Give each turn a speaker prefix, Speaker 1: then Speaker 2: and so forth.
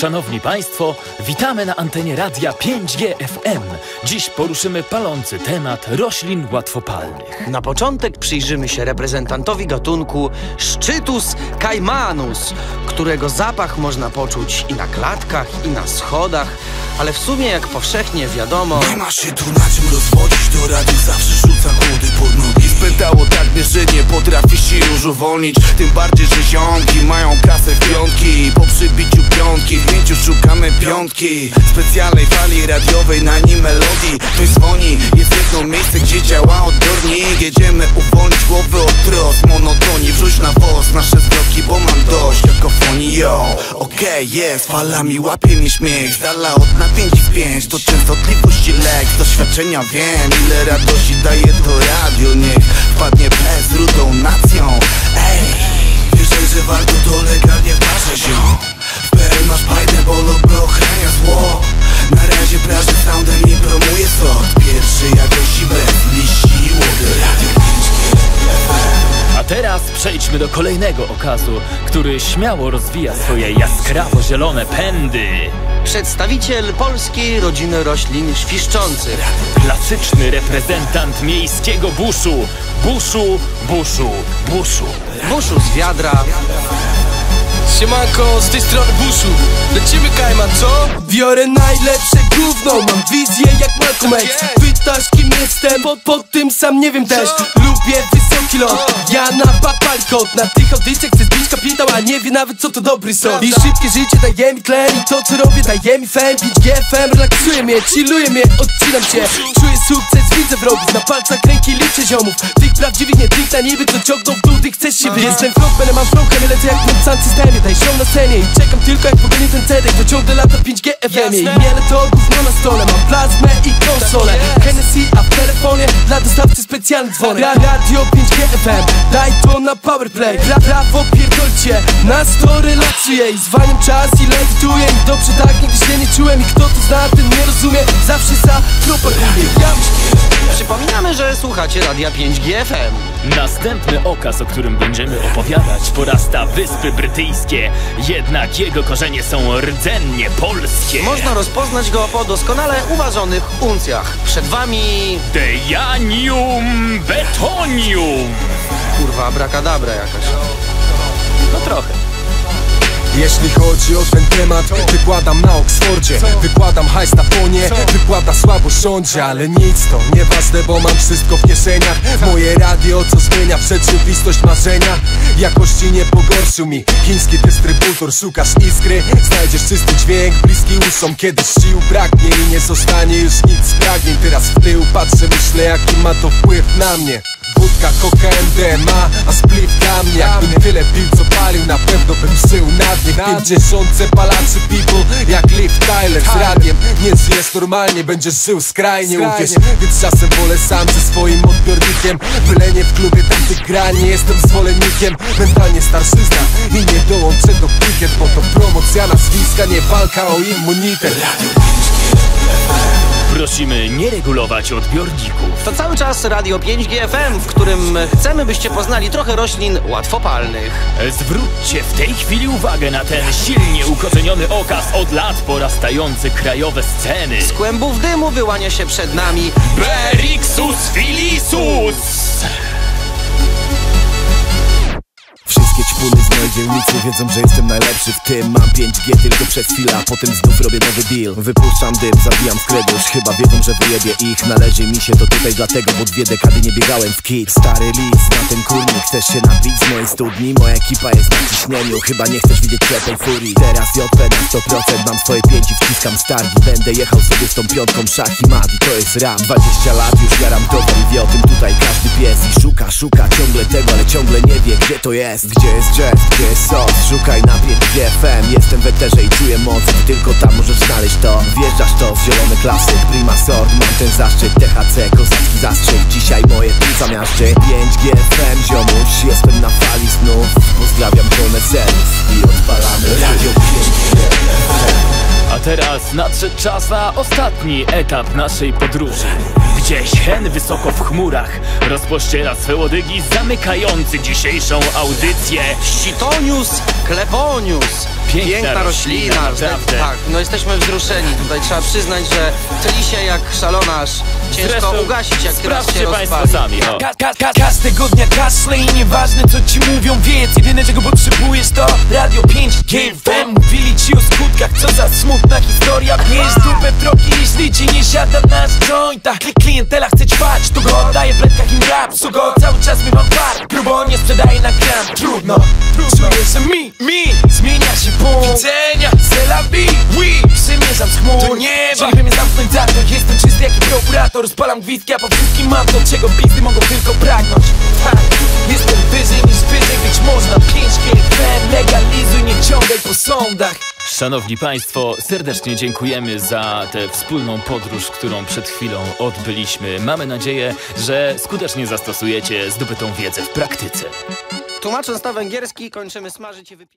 Speaker 1: Szanowni Państwo, witamy na antenie radia 5G FM. Dziś poruszymy palący temat roślin łatwopalnych.
Speaker 2: Na początek przyjrzymy się reprezentantowi gatunku Szczytus caimanus, którego zapach można poczuć i na klatkach, i na schodach, ale w sumie, jak powszechnie wiadomo...
Speaker 3: Nie ma się tu na czym rozwodzić, to radio zawsze rzuca chłody pod nogi Spętało tak mnie, że nie potrafi się już uwolnić Tym bardziej, że ziomki mają kasę w piątki Po przybiciu piątki. Specjalnej fali radiowej na nim melodii. Ktoś dzwoni, jest jedno miejsce, gdzie działa odbiornik. Jedziemy uwolnić głowy od tros, monotonii Wrzuć na woz nasze zwroki, bo mam dość. Kakofonii, yo. Okej, okay, jest, falami łapie mi śmiech. Z dala od napięć i spięć, to częstotliwość i lek. Doświadczenia wiem, ile radości daje to radio
Speaker 1: przejdźmy do kolejnego okazu, który śmiało rozwija swoje jaskrawo-zielone pędy.
Speaker 2: Przedstawiciel polskiej rodziny roślin świszczących.
Speaker 1: Klasyczny reprezentant miejskiego buszu. Buszu, buszu, buszu.
Speaker 2: Buszu z wiadra,
Speaker 4: Siemanko, z tej strony Buszu Lecimy Kajma, co? Biorę najlepsze gówno Mam wizję jak Malcolm X Pytasz kim jestem? Pod, pod tym sam nie wiem też. Lubię wysoki lot Ja na papalkot Na tych audycjach chcę zbić kapitał A nie wie nawet co to dobry sąd I szybkie życie daje mi tlen I to co robię daje mi fame 5G FM relaksuje mnie, chilluje mnie Odcinam się. Czuję sukces, widzę wrogów. Na palcach ręki liczę ziomów. Tych prawdziwych, nie tych na niby Co ciągną w dół, ty chcesz się wyjść. Jestem frontmanem, mam nie lecę jak męcant systemie. Daj show na scenie i czekam tylko jak pogoni ten cedek To ciągle lata 5G FM I miele to gówno na stole. Mam plazmę i konsolę Hennessy, a w telefonie Dla dostawcy specjalny dzwonek Ra Radio 5G FM Daj to na powerplay Pra prawo pierdolcie Nas to relaksuje I zwalniam czas i lewituję. I dobrze tak nigdy się nie czułem. I kto to zna, ten nie rozumie. Zawsze za ja
Speaker 2: Przypominamy, że słuchacie Radia 5G FM.
Speaker 1: Następny okaz, o którym będziemy opowiadać, porasta Wyspy Brytyjskie. Jednak jego korzenie są rdzennie polskie.
Speaker 2: Można rozpoznać go po doskonale uważonych uncjach. Przed wami...
Speaker 1: Dejanium betonium.
Speaker 2: kurwa abracadabra jakaś.
Speaker 1: No trochę.
Speaker 5: Jeśli chodzi o ten temat, wykładam na Oksfordzie Wykładam hajs na fonie, wykłada słabo rządzie Ale nic to nieważne, bo mam wszystko w kieszeniach. Moje radio, co zmienia w rzeczywistość marzenia. Jakości nie pogorszył mi chiński dystrybutor Szukasz iskry, znajdziesz czysty dźwięk Bliski uszom, kiedy sił braknie I nie zostanie już nic z pragnień. Teraz w tył patrzę, myślę jaki ma to wpływ na mnie Wódka, koka, MDMA, a dla mnie Jakbym tyle pił co palił, na pewno bym żył na dnie. Pięćdziesiątce palaczy people, jak Liv Tyler z radiem. Nie żyjesz normalnie, będziesz żył skrajnie, uwierz Więc czasem wolę sam ze swoim odbiornikiem. Bylenie w klubie tamtych gra, nie jestem zwolennikiem. Mentalnie starszyzna i nie dołączę do pikiet Bo to promocja nazwiska, nie walka o immunitet
Speaker 1: Prosimy nie regulować odbiorników.
Speaker 2: To cały czas Radio 5G FM, w którym chcemy, byście poznali trochę roślin łatwopalnych.
Speaker 1: Zwróćcie w tej chwili uwagę na ten silnie ukorzeniony okaz od lat porastający krajowe sceny.
Speaker 2: Z kłębów dymu wyłania się przed nami
Speaker 1: Berixus filisus!
Speaker 6: Dzielnicy wiedzą, że jestem najlepszy w tym. Mam 5G tylko przez chwilę, a potem znów robię nowy deal. Wypuszczam dym, zabijam skredusz, chyba wiedzą, że wyjebie ich. Należy mi się to tutaj dlatego, bo dwie dekady nie biegałem w kit. Stary lis na tym kurnie, chcesz się nabić z mojej studni? Moja ekipa jest na ciśnieniu, chyba nie chcesz widzieć ślepej furii. Teraz JP na 100%, mam swoje pięć i wciskam stargi Będę jechał sobie z tą piątką szach i mat i to jest ram. 20 lat już jaram towar i wie o tym tutaj każdy pies. I szuka, szuka ciągle tego, ale ciągle nie wie gdzie to jest. Gdzie jest jazz, gdzie jest sos, szukaj na 5G FM Jestem w eterze i czuję moc, tylko tam możesz znaleźć to. Wjeżdżasz to, zielony klasyk, prima sort. Mam ten zaszczyt, THC, kozacki zastrzyk. Dzisiaj moje pizza miażdży 5G FM, ziomuś, jestem na fali znów Pozdrawiam żonę serów i odpalamy Radio 5G
Speaker 1: A teraz nadszedł czas na ostatni etap naszej podróży. Gdzieś hen wysoko w chmurach rozpościera swe łodygi zamykający dzisiejszą audycję
Speaker 2: Ścitonius kleponius.
Speaker 1: Piękna roślina,
Speaker 2: roślina.
Speaker 1: naprawdę.
Speaker 2: Tak, no jesteśmy wzruszeni. Tutaj trzeba przyznać, że tli się jak szalona, aż ciężko
Speaker 1: Zresztą
Speaker 2: ugasić, jak teraz się
Speaker 1: sprawdźcie państwo sami o.
Speaker 7: Ka ka ka każdego dnia kaszle i nieważne co ci mówią Wiedz, jedyne czego potrzebujesz to Radio 5 GFM Ci o skutkach, co za smutna historia. Bierz dupę w drogi, jeśli ci nie siada nasz jointach Klientela chce ćpać, to go oddaje w pletkach im rap So go cały czas mywam far, próbo nie sprzedaje na gram. Trudno, czuję, że mi, mi Zmienia się punkt widzenia. Cela oui, przymierzam z chmur. Do nieba Żeby mnie zamknąć za to, jestem czysty jak prokurator. Spalam gwizdki, a po wszystkim mam to, czego pizdy mogą tylko pragnąć. Tak, jestem wyżej niż wyżej być można. 5G FM, legalizuj, nie ciągaj po sądach
Speaker 1: Szanowni Państwo, serdecznie dziękujemy za tę wspólną podróż, którą przed chwilą odbyliśmy. Mamy nadzieję, że skutecznie zastosujecie zdobytą wiedzę w praktyce.
Speaker 2: Tłumacząc na węgierski, kończymy smażyć i wypijać.